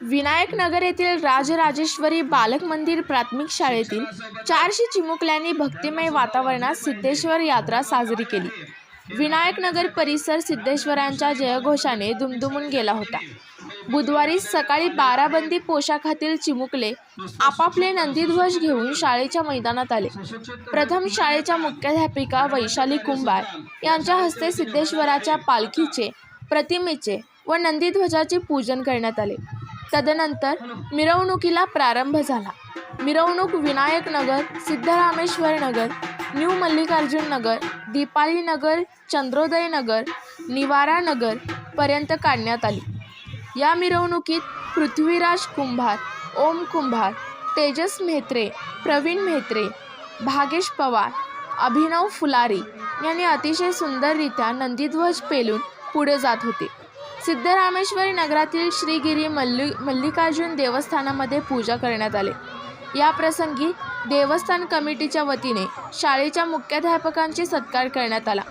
विनायक नगर येथील राजराजेश्वरी बालक मंदिर प्राथमिक शाळेतील चारशे चिमुकल्यांनी भक्तिमय वातावरणात सिद्धेश्वर यात्रा साजरी केली. विनायक नगर परिसर सिद्धेश्वरांच्या जयघोषाने दुमदुमून गेला होता. बुधवारी सकाळी बाराबंदी पोशाखातील चिमुकले आपापले नंदीध्वज घेऊन शाळेच्या मैदानात आले. प्रथम शाळेच्या मुख्याध्यापिका वैशाली कुंभार यांच्या हस्ते सिद्धेश्वराच्या पालखीचे प्रतिमेचे व नंदीध्वजाचे पूजन करण्यात आले. तदनंतर मिरवणुकीला प्रारंभ झाला. मिरवणूक विनायक नगर सिद्धरामेश्वर नगर न्यू मल्लिकार्जुन नगर दीपाली नगर चंद्रोदय नगर निवारा नगर पर्यंत काढण्यात आली. या मिरवणुकीत पृथ्वीराज कुंभार ओम कुंभार तेजस मेहत्रे प्रवीण मेहत्रे भागेश पवार अभिनव फुलारी यांनी अतिशय सुंदररित्या नंदीध्वज पेलून पुढे जात होते. सिद्धरामेश्वरी नगरातील श्रीगिरी मल्लि मल्लिकार्जुन देवस्थानामध्ये पूजा करण्यात आले. या प्रसंगी देवस्थान कमिटीच्या वतीने शाळेच्या मुख्याध्यापकांचे सत्कार करण्यात आला.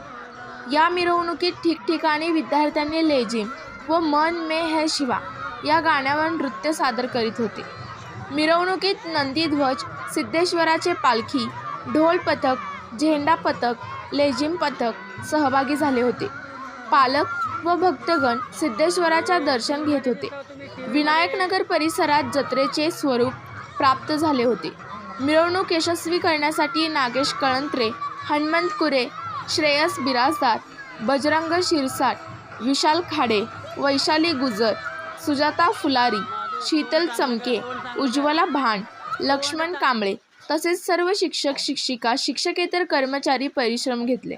या मिरवणुकीत ठिकठिकाणी विद्यार्थ्यांनी लेझिम व मन मे है शिवा या गाण्यावर नृत्य सादर करीत होते. मिरवणुकीत नंदीध्वज सिद्धेश्वराचे पालखी ढोल पथक झेंडा पथक लेझिम पथक सहभागी झाले होते. पालक व भक्तगण सिद्धेश्वराच्या दर्शन घेत होते. विनायकनगर परिसरात जत्रेचे स्वरूप प्राप्त झाले होते. मिरवणूक यशस्वी करण्यासाठी नागेश कळंत्रे हनुमंत कुरे श्रेयस बिराजदार बजरंग शिरसाट विशाल खाडे वैशाली गुजर सुजाता फुलारी शीतल चमके उज्ज्वला भांड लक्ष्मण कांबळे तसेच सर्व शिक्षक शिक्षिका शिक्षकेतर कर्मचारी परिश्रम घेतले.